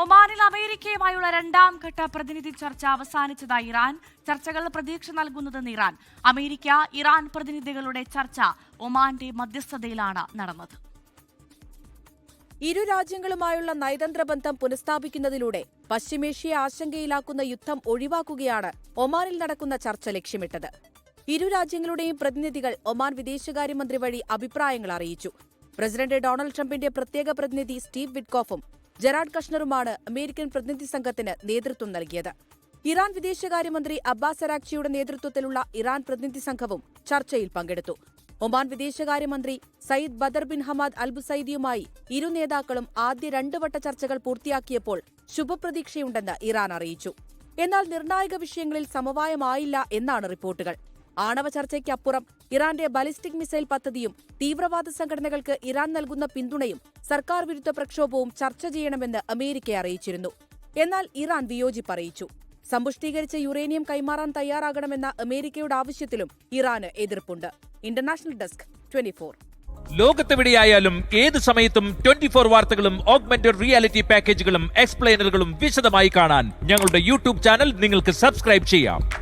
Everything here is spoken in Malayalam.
ഒമാനിൽ അമേരിക്കയുമായുള്ള രണ്ടാം ഘട്ട പ്രതിനിധി ചർച്ച അവസാനിച്ചതായി ഇറാൻ. ചർച്ചകൾ പ്രതീക്ഷ നൽകുന്നതെന്ന് ഇറാൻ. അമേരിക്ക ഇറാൻ പ്രതിനിധികളുടെ ചർച്ച ഒമാന്റെ മധ്യസ്ഥതയിലാണ് നടന്നത്. ഇരു രാജ്യങ്ങളുമായുള്ള നയതന്ത്ര ബന്ധം പുനഃസ്ഥാപിക്കുന്നതിലൂടെ പശ്ചിമേഷ്യയെ ആശങ്കയിലാക്കുന്ന യുദ്ധം ഒഴിവാക്കുകയാണ് ഒമാനിൽ നടക്കുന്ന ചർച്ച ലക്ഷ്യമിട്ടത്. ഇരു രാജ്യങ്ങളുടെയും പ്രതിനിധികൾ ഒമാൻ വിദേശകാര്യമന്ത്രി വഴി അഭിപ്രായങ്ങൾ അറിയിച്ചു. പ്രസിഡന്റ് ഡൊണാൾഡ് ട്രംപിന്റെ പ്രത്യേക പ്രതിനിധി സ്റ്റീവ് വിറ്റ്കോഫും ജെറാഡ് കഷ്ണറുമാണ് അമേരിക്കൻ പ്രതിനിധി സംഘത്തിന് നേതൃത്വം നൽകിയത്. ഇറാൻ വിദേശകാര്യമന്ത്രി അബ്ബാസ് അരാക്ചിയുടെ നേതൃത്വത്തിലുള്ള ഇറാൻ പ്രതിനിധി സംഘവും ചർച്ചയിൽ പങ്കെടുത്തു. ഒമാൻ വിദേശകാര്യമന്ത്രി സയ്യിദ് ബദർ ബിൻ ഹമാദ് അൽബുസൈദിയുമായി ഇരു നേതാക്കളും ആദ്യ രണ്ട് വട്ട ചർച്ചകൾ പൂർത്തിയാക്കിയപ്പോൾ ശുഭപ്രതീക്ഷയുണ്ടെന്ന് ഇറാൻ അറിയിച്ചു. എന്നാൽ നിർണായക വിഷയങ്ങളിൽ സമവായമായില്ല എന്നാണ് റിപ്പോർട്ടുകൾ. ആണവ ചർച്ചയ്ക്കപ്പുറം ഇറാന്റെ ബാലിസ്റ്റിക് മിസൈൽ പദ്ധതിയും തീവ്രവാദ സംഘടനകൾക്ക് ഇറാൻ നൽകുന്ന പിന്തുണയും സർക്കാർ വിരുദ്ധ പ്രക്ഷോഭവും ചർച്ച ചെയ്യണമെന്ന് അമേരിക്ക അറിയിച്ചിരുന്നു. എന്നാൽ ഇറാൻ വിയോജിപ്പറിയിച്ചു. സമ്പുഷ്ടീകരിച്ച യുറേനിയം കൈമാറാൻ തയ്യാറാകണമെന്ന അമേരിക്കയുടെ ആവശ്യത്തിലും ഇറാന് എതിർപ്പുണ്ട്. ഇന്റർനാഷണൽ ഡെസ്ക് ട്വന്റി ലോകത്തെവിടെയായാലും ഏത് സമയത്തും ട്വന്റി ഫോർ വാർത്തകളും ഓഗ്മെന്റഡ് റിയാലിറ്റി പാക്കേജുകളും എക്സ്പ്ലെയിനറുകളും വിശദമായി കാണാൻ ഞങ്ങളുടെ യൂട്യൂബ് ചാനൽ നിങ്ങൾക്ക് സബ്സ്ക്രൈബ് ചെയ്യാം.